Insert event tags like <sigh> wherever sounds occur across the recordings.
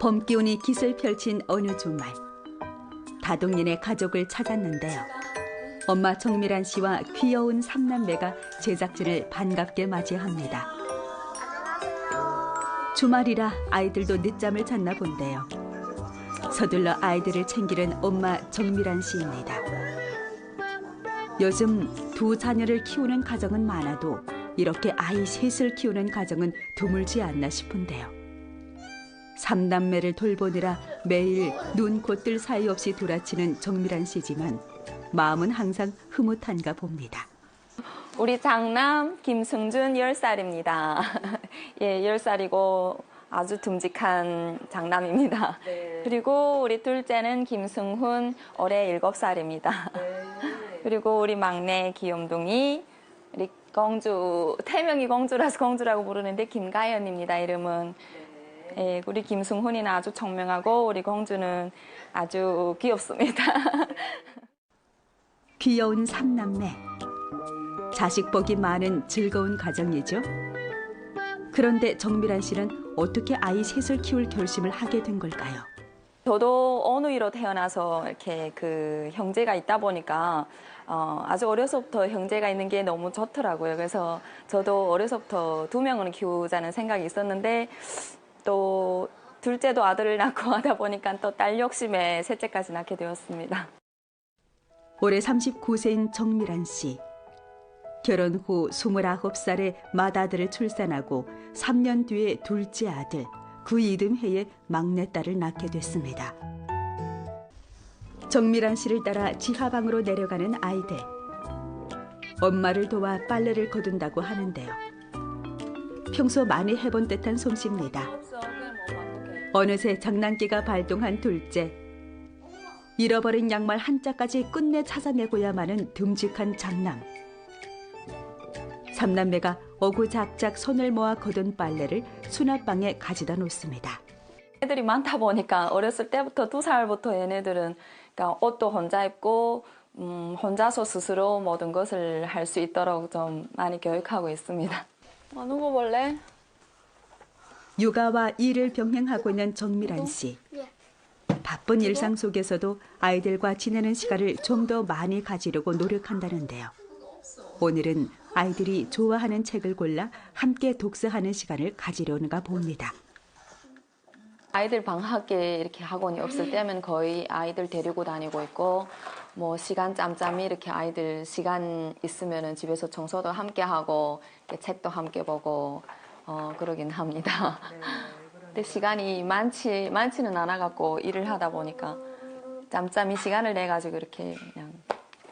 봄 기운이 깃을 펼친 어느 주말 다동린의 가족을 찾았는데요. 엄마 정미란 씨와 귀여운 삼남매가 제작진을 반갑게 맞이합니다. 주말이라 아이들도 늦잠을 잤나 본데요. 서둘러 아이들을 챙기는 엄마 정미란 씨입니다. 요즘 두 자녀를 키우는 가정은 많아도 이렇게 아이 셋을 키우는 가정은 드물지 않나 싶은데요. 삼남매를 돌보느라 매일 눈, 코, 뜰 사이 없이 돌아치는 정미란 씨지만 마음은 항상 흐뭇한가 봅니다. 우리 장남 김승준 10살입니다. <laughs> 예, 10살이고 아주 듬직한 장남입니다. 그리고 우리 둘째는 김승훈 올해 7살입니다. <laughs> 그리고 우리 막내 귀염둥이 우리 공주 태명이 공주라서 공주라고 부르는데 김가연입니다. 이름은 예, 우리 김승훈이는 아주 청명하고 우리 공주는 아주 귀엽습니다. <laughs> 귀여운 삼남매. 자식 복이 많은 즐거운 가정이죠. 그런데 정미란 씨는 어떻게 아이 셋을 키울 결심을 하게 된 걸까요? 저도 어느이로 태어나서 이렇게 그 형제가 있다 보니까 어, 아주 어려서부터 형제가 있는 게 너무 좋더라고요. 그래서 저도 어려서부터 두 명을 키우자는 생각이 있었는데 또 둘째도 아들을 <laughs> 낳고 하다 보니까 또 딸 욕심에 셋째까지 낳게 되었습니다. 올해 39세인 정미란 씨. 결혼 후 29살에 맏아들을 출산하고 3년 뒤에 둘째 아들, 그 이듬 해에 막내딸을 낳게 됐습니다. 정미란 씨를 따라 지하방으로 내려가는 아이들. 엄마를 도와 빨래를 거둔다고 하는데요. 평소 많이 해본 듯한 솜씨입니다. 어느새 장난기가 발동한 둘째. 잃어버린 양말 한 짝까지 끝내 찾아내고야마는 듬직한 장남. 삼남매가 어구작작 손을 모아 거둔 빨래를 수납방에 가져다 놓습니다. 애들이 많다 보니까 어렸을 때부터 두 살부터 얘네들은 그러니까 옷도 혼자 입고 음, 혼자서 스스로 모든 것을 할 수 있도록 좀 많이 교육하고 있습니다. 어, 누구 볼래? 육아와 일을 병행하고 있는 정미란 씨. 바쁜 일상 속에서도 아이들과 지내는 시간을 좀 더 많이 가지려고 노력한다는데요. 오늘은 아이들이 좋아하는 책을 골라 함께 독서하는 시간을 가지려는가 봅니다. 아이들 방학에 이렇게 학원이 없을 때면 거의 아이들 데리고 다니고 있고 뭐 시간 짬짬이 이렇게 아이들 시간 있으면은 집에서 청소도 함께 하고 책도 함께 보고 어 그러긴 합니다. <laughs> 근데 시간이 많지 많지는 않아 갖고 일을 하다 보니까 짬짬이 시간을 내 가지고 이렇게 그냥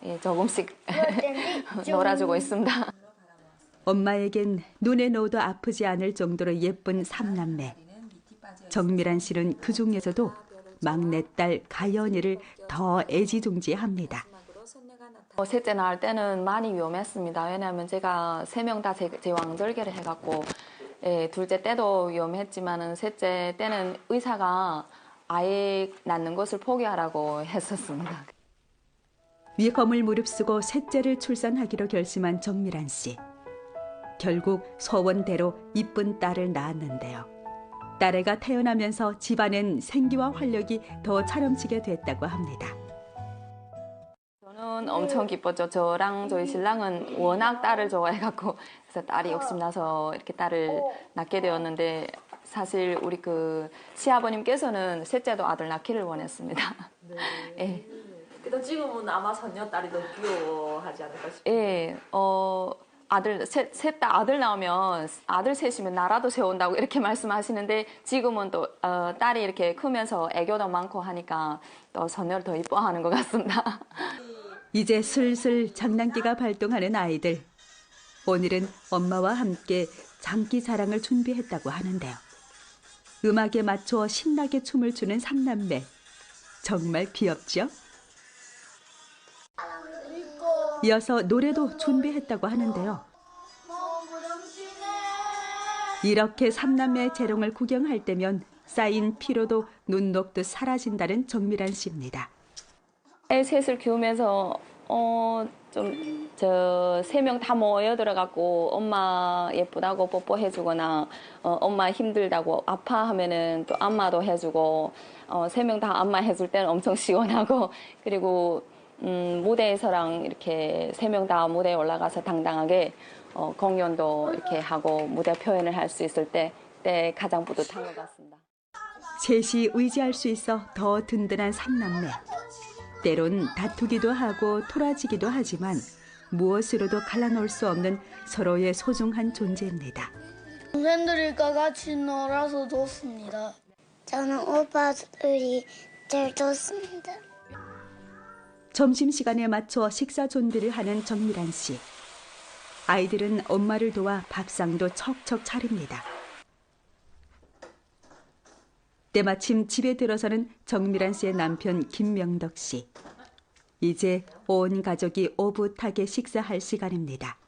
예, 조금씩 <laughs> 놀아주고 있습니다. 엄마에겐 눈에 넣어도 아프지 않을 정도로 예쁜 삼남매. 정미란 씨는 그 중에서도 막내딸 가연이를 더 애지중지합니다. 어, 셋째 낳을 때는 많이 위험했습니다. 왜냐하면 제가 세 명 다 제왕절개를 해갖고 예, 둘째 때도 위험했지만은 셋째 때는 의사가 아예 낳는 것을 포기하라고 <laughs> 했었습니다. 위검을 무릅쓰고 셋째를 출산하기로 결심한 정미란 씨. 결국 소원대로 이쁜 딸을 낳았는데요. 딸애가 태어나면서 집안엔 생기와 활력이 더 차넘치게 됐다고 합니다. 저는 엄청 기뻤죠. 저랑 저희 신랑은 워낙 딸을 좋아해갖고 그래서 딸이 욕심나서 이렇게 딸을 낳게 되었는데 사실 우리 그 시아버님께서는 셋째도 아들 낳기를 원했습니다. <laughs> 예. 근데 지금은 아마 손녀 딸이 더 귀여워하지 않을까 싶어요. 예, 어, 아들, 셋, 셋다 아들 나오면 아들 셋이면 나라도 세운다고 이렇게 <laughs> 말씀하시는데 지금은 또, 어, 딸이 이렇게 크면서 애교도 많고 하니까 또 손녀를 더 이뻐하는 것 같습니다. 이제 슬슬 장난기가 발동하는 아이들. 오늘은 엄마와 함께 장기 자랑을 준비했다고 하는데요. 음악에 맞춰 신나게 춤을 추는 삼남매. 정말 귀엽죠? 이어서 노래도 준비했다고 하는데요. 이렇게 삼남매의 재롱을 구경할 때면 쌓인 피로도 눈 녹듯 사라진다는 정미란 씨입니다. 애 셋을 키우면서 어, 좀, 저, 세 명 다 모여 들어갖고 엄마 예쁘다고 뽀뽀해주거나, 어, 엄마 힘들다고 아파하면은 또 안마도 해주고, 어, 세 명 다 안마 해줄 때는 엄청 <laughs> 시원하고, 그리고, 음, 무대에서랑 이렇게 세 명 다 무대에 올라가서 당당하게, 어, 공연도 이렇게 하고 무대 표현을 할 수 있을 때, 때 가장 뿌듯한 것 같습니다. 셋이 의지할 수 있어 더 든든한 삼남매. 때론 다투기도 하고 토라지기도 하지만 무엇으로도 갈라놓을 수 없는 서로의 소중한 존재입니다. 동생들과 같이 놀아서 좋습니다. 저는 오빠들이 제일 좋습니다. 점심시간에 맞춰 식사 준비를 하는 정미란 씨. 아이들은 엄마를 도와 밥상도 척척 차립니다. 때마침 집에 들어서는 정미란 씨의 남편 김명덕 씨. 이제 온 가족이 오붓하게 식사할 시간입니다.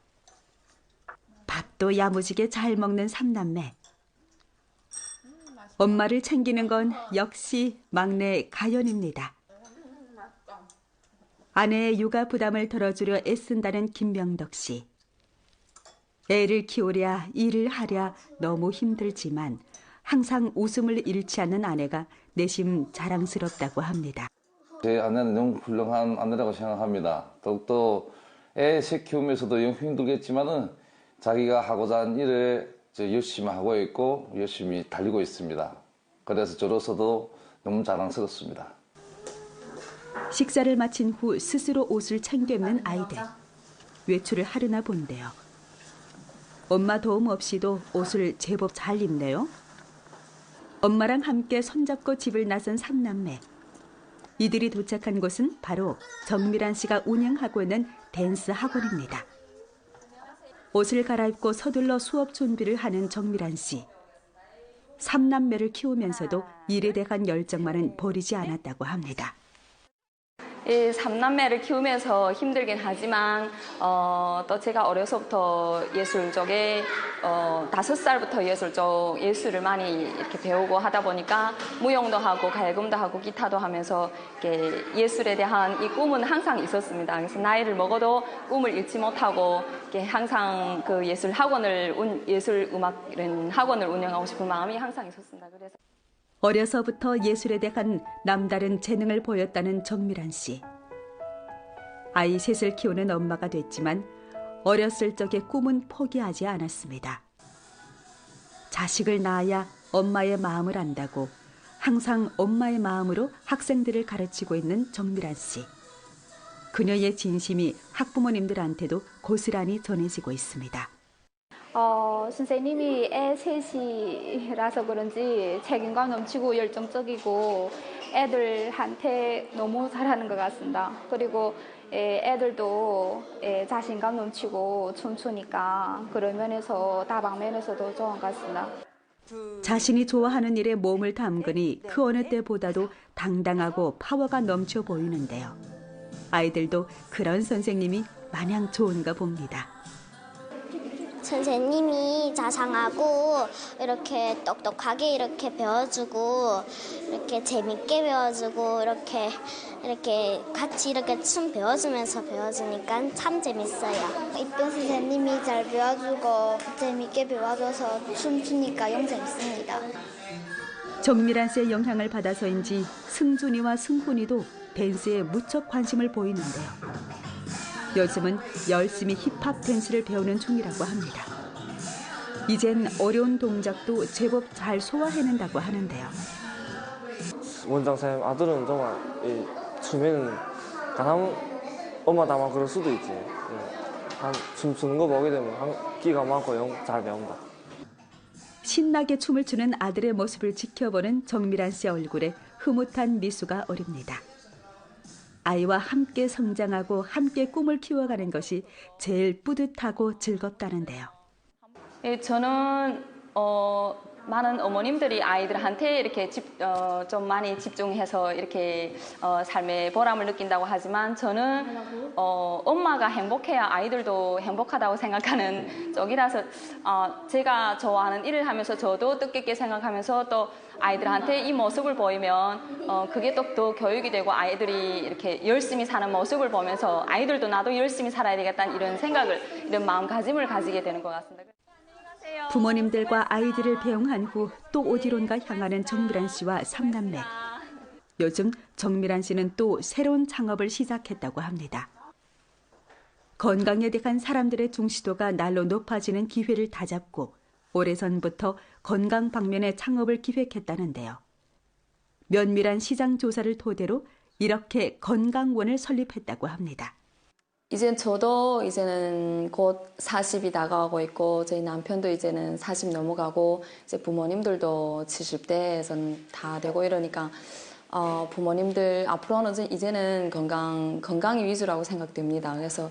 밥도 야무지게 잘 먹는 삼남매. 엄마를 챙기는 건 역시 막내 가연입니다. 아내의 육아 부담을 덜어주려 애쓴다는 김명덕 씨. 애를 키우랴 일을 하랴 너무 힘들지만 항상 웃음을 잃지 않는 아내가 내심 자랑스럽다고 합니다. 제 아내는 너무 훌륭한 아내라고 생각합니다. 더욱더 애셋 키우면서도 영 힘들겠지만은 자기가 하고자 일을 이제 열심히 하고 있고 열심히 달리고 있습니다. 그래서 저로서도 너무 자랑스럽습니다. 식사를 마친 후 스스로 옷을 챙겨 입는 아이들. 외출을 하려나 본데요. 엄마 도움 없이도 옷을 제법 잘 입네요. 엄마랑 함께 손잡고 집을 나선 삼남매. 이들이 도착한 곳은 바로 정미란 씨가 운영하고 있는 댄스 학원입니다. 옷을 갈아입고 서둘러 수업 준비를 하는 정미란 씨. 삼남매를 키우면서도 일에 대한 열정만은 버리지 않았다고 합니다. 이 삼남매를 키우면서 힘들긴 하지만 어, 또 제가 어려서부터 예술 쪽에 어, 다섯 살부터 예술 쪽 예술을 많이 이렇게 배우고 하다 보니까 무용도 하고 갈굼도 하고 기타도 하면서 이렇게 예술에 대한 이 꿈은 항상 있었습니다. 그래서 나이를 먹어도 꿈을 잃지 못하고 이렇게 항상 그 예술 학원을 운- 예술 음악 이런 학원을 운영하고 싶은 마음이 항상 있었습니다. 그래서 어려서부터 예술에 대한 남다른 재능을 보였다는 정미란 씨. 아이 셋을 키우는 엄마가 됐지만 어렸을 적의 꿈은 포기하지 않았습니다. 자식을 낳아야 엄마의 마음을 안다고 항상 엄마의 마음으로 학생들을 가르치고 있는 정미란 씨. 그녀의 진심이 학부모님들한테도 고스란히 전해지고 있습니다. 어, 선생님이 애 셋이라서 그런지 책임감 넘치고 열정적이고 애들한테 너무 잘하는 것 같습니다. 그리고 예, 애들도 예, 자신감 넘치고 춤추니까 그런 면에서 다방면에서도 좋은 것 같습니다. 자신이 좋아하는 일에 몸을 담그니 그 어느 때보다도 당당하고 파워가 넘쳐 보이는데요. 아이들도 그런 선생님이 마냥 좋은가 봅니다. 선생님이 자상하고 이렇게 똑똑하게 이렇게 배워주고 이렇게 재밌게 배워주고 이렇게 이렇게 같이 이렇게 춤 배워주면서 배워주니까 참 재밌어요. 이쁜 선생님이 잘 배워주고 재밌게 배워줘서 춤추니까 영 재밌습니다. 정미란 씨의 영향을 받아서인지 승준이와 승훈이도 댄스에 무척 관심을 보이는데요. 요즘은 열심히 힙합 댄스를 배우는 중이라고 합니다. 이젠 어려운 동작도 제법 잘 소화해낸다고 하는데요. 원장쌤 아들은 정말 이 춤에는 가장 엄마다만 그럴 수도 있지. 예. 한 춤추는 거 보게 되면 한 끼가 많고 영 잘 배운다. 신나게 춤을 추는 아들의 모습을 지켜보는 정미란 씨 얼굴에 흐뭇한 미소가 어립니다. 아이와 함께 성장하고 함께 꿈을 키워가는 것이 제일 뿌듯하고 즐겁다는데요. 예, 저는 어, 많은 어머님들이 아이들한테 이렇게 집, 어, 좀 많이 집중해서 이렇게 어, 삶의 보람을 느낀다고 하지만 저는 어, 엄마가 행복해야 아이들도 행복하다고 생각하는 쪽이라서 어, 제가 좋아하는 일을 하면서 저도 뜻깊게 생각하면서 또 아이들한테 이 모습을 보이면 어, 그게 또더 교육이 되고 아이들이 이렇게 열심히 사는 모습을 보면서 아이들도 나도 열심히 살아야 되겠다는 이런 생각을 이런 마음가짐을 가지게 되는 것 같습니다. 부모님들과 아이들을 배웅한 후 또 어디론가 향하는 정미란 씨와 삼남매. 요즘 정미란 씨는 또 새로운 창업을 시작했다고 합니다. 건강에 대한 사람들의 중시도가 날로 높아지는 기회를 다잡고 오래전부터 건강 방면의 창업을 기획했다는데요. 면밀한 시장 조사를 토대로 이렇게 건강원을 설립했다고 합니다. 이제 저도 이제는 곧 40이 다가오고 있고 저희 남편도 이제는 40 넘어가고 이제 부모님들도 70대에선 다 되고 이러니까 어, 부모님들 앞으로는 이제- 이제는 건강 건강이 위주라고 생각됩니다. 그래서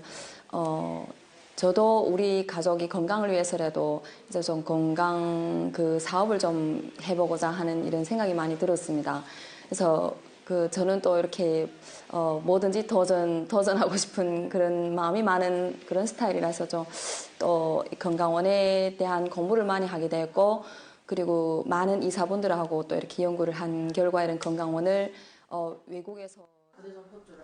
어, 저도 우리 가족이 건강을 위해서라도 이제 좀 건강 그 사업을 좀 해보고자 하는 이런 생각이 많이 들었습니다. 그래서 그 저는 또 이렇게 어, 뭐든지 도전 도전하고 싶은 그런 마음이 많은 그런 스타일이라서 좀또 건강원에 대한 공부를 많이 하게 되었고 그리고 많은 이사분들하고 또 이렇게 연구를 한 결과 이런 건강원을 어, 외국에서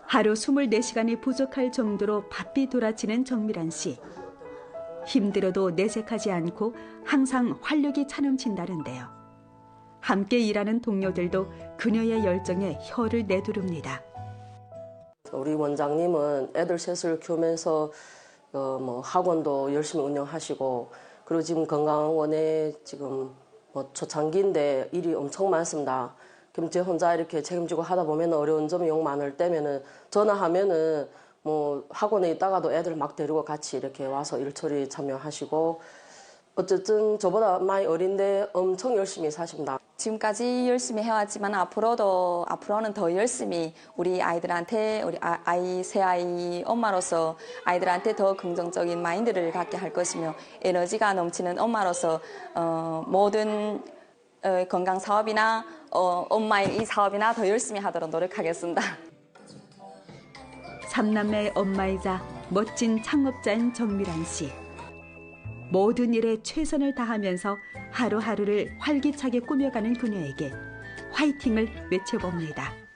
하루 24시간이 부족할 정도로 바삐 돌아치는 정미란 씨. 힘들어도 내색하지 않고 항상 활력이 차넘친다는데요. 함께 일하는 동료들도 그녀의 열정에 혀를 내두릅니다. 우리 원장님은 애들 셋을 키우면서 어, 뭐 학원도 열심히 운영하시고 그리고 지금 건강원에 지금 뭐 초창기인데 일이 엄청 많습니다. 그럼 제 혼자 이렇게 책임지고 하다 보면 어려운 점이 용 많을 때면은 전화하면은 뭐 학원에 있다가도 애들 막 데리고 같이 이렇게 와서 일 처리 참여하시고 어쨌든 저보다 많이 어린데 엄청 열심히 사십니다. 지금까지 열심히 해왔지만 앞으로도 앞으로는 더 열심히 우리 아이들한테 우리 아- 아이 새 아이 엄마로서 아이들한테 더 긍정적인 마인드를 갖게 할 것이며 에너지가 넘치는 엄마로서 어, 모든 어, 건강 사업이나 어, 엄마의 이 사업이나 더 열심히 하도록 노력하겠습니다. 삼남매의 엄마이자 멋진 창업자인 정미란 씨. 모든 일에 최선을 다하면서 하루하루를 활기차게 꾸며가는 그녀에게 화이팅을 외쳐봅니다.